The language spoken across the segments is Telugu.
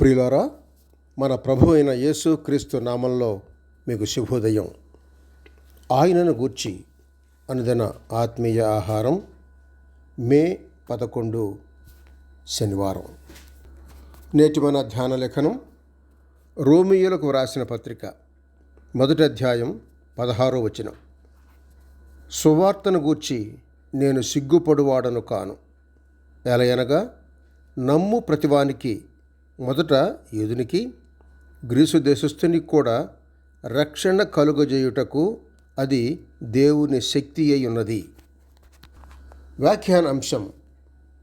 ప్రియులారా మన ప్రభు అయిన యేసు క్రీస్తు నామంలో మీకు శుభోదయం. ఆయనను గూర్చి అనుదిన ఆత్మీయ ఆహారం మే పదకొండు శనివారం. నేటి మన ధ్యాన లేఖనం రోమియోలకు వ్రాసిన పత్రిక మొదటి అధ్యాయం పదహారో వచనం. సువార్తను గూర్చి నేను సిగ్గుపడువాడను కాను. ఎలయనగా నమ్ము ప్రతివానికి మొదట యూదునికి గ్రీసు దేశస్థునికి కూడా రక్షణ కలుగజేయుటకు అది దేవుని శక్తి అయి ఉన్నది. వ్యాఖ్యాన అంశం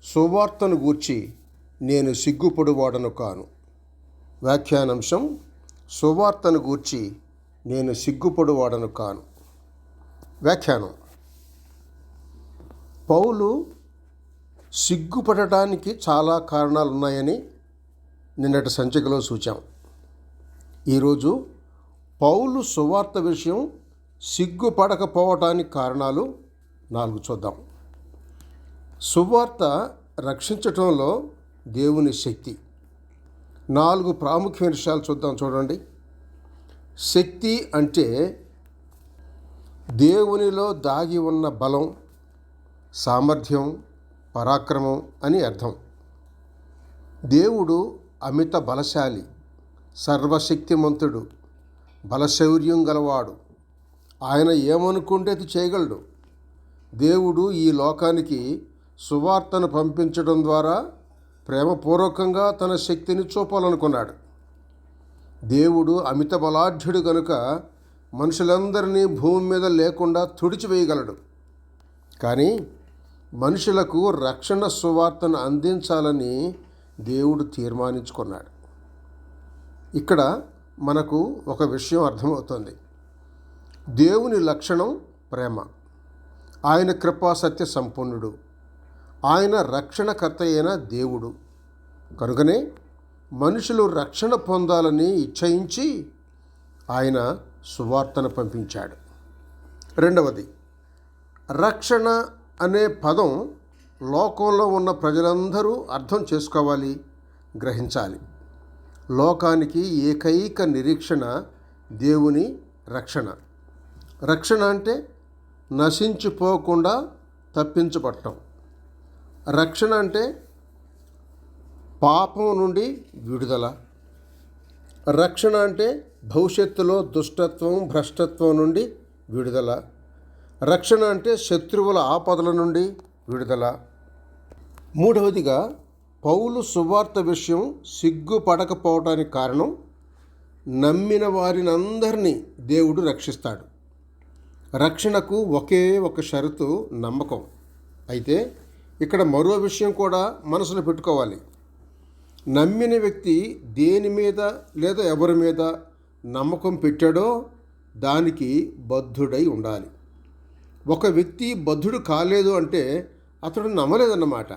సువార్తను గూర్చి నేను సిగ్గుపడువాడను కాను. వ్యాఖ్యానాంశం సువార్తను గూర్చి నేను సిగ్గుపడువాడను కాను. వ్యాఖ్యానం పౌలు సిగ్గుపడటానికి చాలా కారణాలు ఉన్నాయని నిన్నటి సంచికలో సూచాం. ఈరోజు పౌలు సువార్త విషయం సిగ్గుపడకపోవటానికి కారణాలు నాలుగు చూద్దాం. సువార్త రక్షించటంలో దేవుని శక్తి. నాలుగు ప్రాముఖ్యమైన విషయాలు చూద్దాం చూడండి. శక్తి అంటే దేవునిలో దాగి ఉన్న బలం సామర్థ్యం పరాక్రమం అని అర్థం. దేవుడు అమిత బలశాలి సర్వశక్తిమంతుడు బలశౌర్యం గలవాడు. ఆయన ఏమనుకుంటే అది చేయగలడు. దేవుడు ఈ లోకానికి సువార్తను పంపించడం ద్వారా ప్రేమపూర్వకంగా తన శక్తిని చూపాలనుకున్నాడు. దేవుడు అమిత బలాఢ్యుడు గనుక మనుషులందరినీ భూమి మీద లేకుండా తుడిచివేయగలడు. కానీ మనుషులకు రక్షణ సువార్తను అందించాలని దేవుడు తీర్మానించుకున్నాడు. ఇక్కడ మనకు ఒక విషయం అర్థమవుతుంది. దేవుని లక్షణం ప్రేమ. ఆయన కృపా సత్య సంపన్నుడు ఆయన రక్షణకర్త అయిన దేవుడు. కనుకనే మనుషులు రక్షణ పొందాలని ఇచ్చయించి ఆయన సువార్తను పంపించాడు. రెండవది రక్షణ అనే పదం లోకంలో ఉన్న ప్రజలందరూ అర్థం చేసుకోవాలి గ్రహించాలి. లోకానికి ఏకైక నిరీక్షణ దేవుని రక్షణ. రక్షణ అంటే నశించిపోకుండా తప్పించబట్టం రక్షణ అంటే పాపం నుండి విడుదల. రక్షణ అంటే భవిష్యత్తులో దుష్టత్వం భ్రష్టత్వం నుండి విడుదల. రక్షణ అంటే శత్రువుల ఆపదల నుండి విడుదల. మూడవదిగా పౌలు సువార్త విషయం సిగ్గుపడకపోవటానికి కారణం నమ్మిన వారినందరినీ దేవుడు రక్షిస్తాడు. రక్షణకు ఒకే ఒక షరతు నమ్మకం. అయితే ఇక్కడ మరో విషయం కూడా మనసులో పెట్టుకోవాలి. నమ్మిన వ్యక్తి దేని మీద లేదా ఎవరి మీద నమ్మకం పెట్టాడో దానికి బద్ధుడై ఉండాలి. ఒక వ్యక్తి బద్ధుడు కాలేదు అంటే అతడు నమ్మలేదన్నమాట.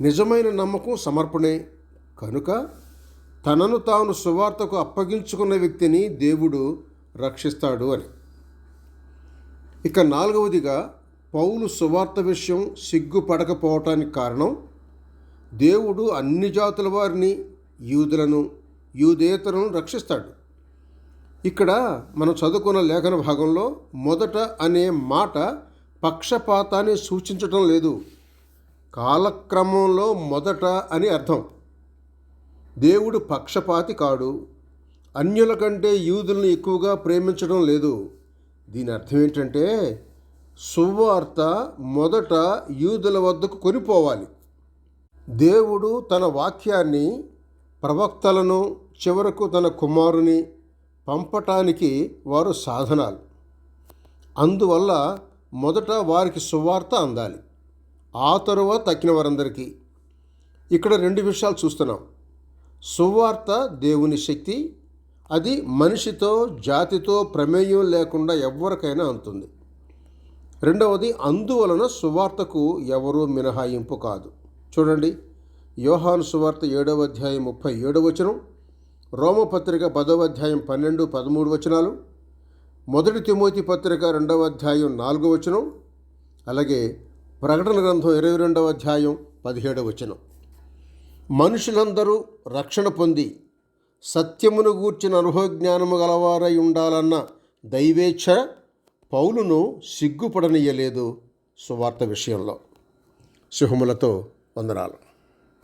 నిజమైన నమ్మకం సమర్పణే. కనుక తనను తాను సువార్తకు అప్పగించుకున్న వ్యక్తిని దేవుడు రక్షిస్తాడు అని. ఇక నాలుగవదిగా పౌలు సువార్త విషయం సిగ్గుపడకపోవటానికి కారణం దేవుడు అన్ని జాతుల వారిని యూదులను యూదేతరులను రక్షిస్తాడు. ఇక్కడ మనం చదువుకున్న లేఖన భాగంలో మొదట అనే మాట పక్షపాతాన్ని సూచించటం లేదు. కాలక్రమంలో మొదట అని అర్థం. దేవుడు పక్షపాతి కాడు. అన్యుల కంటే యూదులను ఎక్కువగా ప్రేమించడం లేదు. దీని అర్థం ఏంటంటే సువార్త మొదట యూదుల వద్దకు కొనిపోవాలి. దేవుడు తన వాక్యాన్ని ప్రవక్తలను చివరకు తన కుమారుని పంపటానికి వారు సాధనాలు. అందువల్ల మొదట వారికి సువార్త అందాలి ఆ తరువాత తక్కిన వారందరికీ. ఇక్కడ రెండు విషయాలు చూస్తున్నాం. సువార్త దేవుని శక్తి అది మనిషితో జాతితో ప్రమేయం లేకుండా ఎవరికైనా అందుతుంది. రెండవది అందువలన సువార్తకు ఎవరూ మినహాయింపు కాదు. చూడండి యోహాను సువార్త ఏడవ అధ్యాయం ముప్పై ఏడవ వచనం రోమపత్రిక పదవ అధ్యాయం పన్నెండు పదమూడు వచనాలు మొదటి తిమోతి పత్రిక రెండవ అధ్యాయం నాలుగో వచనం అలాగే ప్రకటన గ్రంథం ఇరవై రెండవ అధ్యాయం పదిహేడవ వచనం. మనుషులందరూ రక్షణ పొంది సత్యమును గూర్చిన అనుభవజ్ఞానము గలవారై ఉండాలన్న దైవేచ్ఛ పౌలును సిగ్గుపడనీయలేదు సువార్త విషయంలో. శుభములతో వందనాలు.